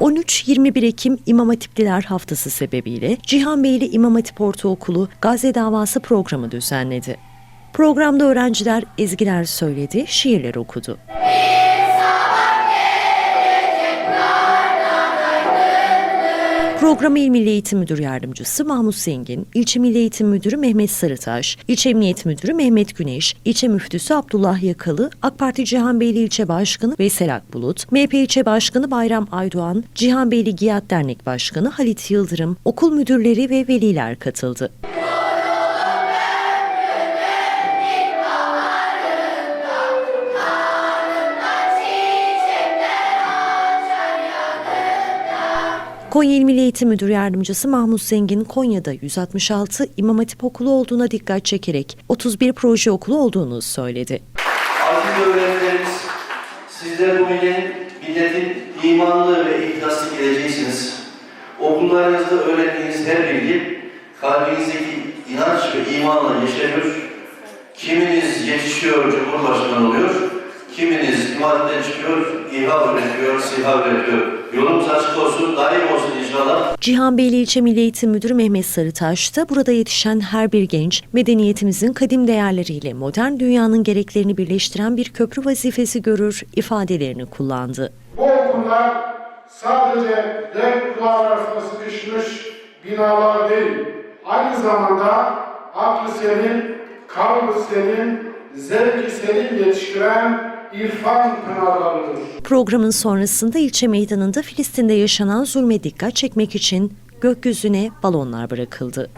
...13-21 Ekim İmam Hatipliler Haftası sebebiyle Cihanbeyli İmam Hatip Ortaokulu Gazze Davası programı düzenledi. Programda öğrenciler ezgiler söyledi, şiirler okudu. Programa İl Milli Eğitim Müdür Yardımcısı Mahmut Zengin, İlçe Milli Eğitim Müdürü Mehmet Sarıtaş, İlçe Emniyet Müdürü Mehmet Güneş, İlçe Müftüsü Abdullah Yakalı, AK Parti Cihanbeyli İlçe Başkanı Veysel Akbulut, MHP İlçe Başkanı Bayram Aydoğan, Cihanbeyli Giyat Dernek Başkanı Halit Yıldırım, okul müdürleri ve veliler katıldı. Konya İl Milli Eğitim Müdür Yardımcısı Mahmut Zengin, Konya'da 166 İmam Hatip okulu olduğuna dikkat çekerek 31 proje okulu olduğunu söyledi. Aziz öğrencilerimiz, sizler bu milletin, milletin imanlı ve ihlaslı geleceğisiniz. Okullarınızda öğrendiğiniz her bilgi, kalbinizdeki inanç ve imanla yeşeriyor. Kiminiz yetişiyor, Cumhurbaşkanı oluyor, kiminiz imadetten çıkıyor, İHA üretiyor, SİHA üretiyor. Yolumuz açık olsun, daim olsun inşallah. Cihanbeyli İlçe Milli Eğitim Müdürü Mehmet Sarıtaş da burada yetişen her bir genç, medeniyetimizin kadim değerleriyle modern dünyanın gereklerini birleştiren bir köprü vazifesi görür ifadelerini kullandı. Bu okullar sadece dört duvar arasında sıkışmış binalar değil, aynı zamanda aklı selim, kalbi selim, zevki selim yetiştiren irfan pınarlarıdır. Programın sonrasında ilçe meydanında Filistin'de yaşanan zulme dikkat çekmek için gökyüzüne balonlar bırakıldı.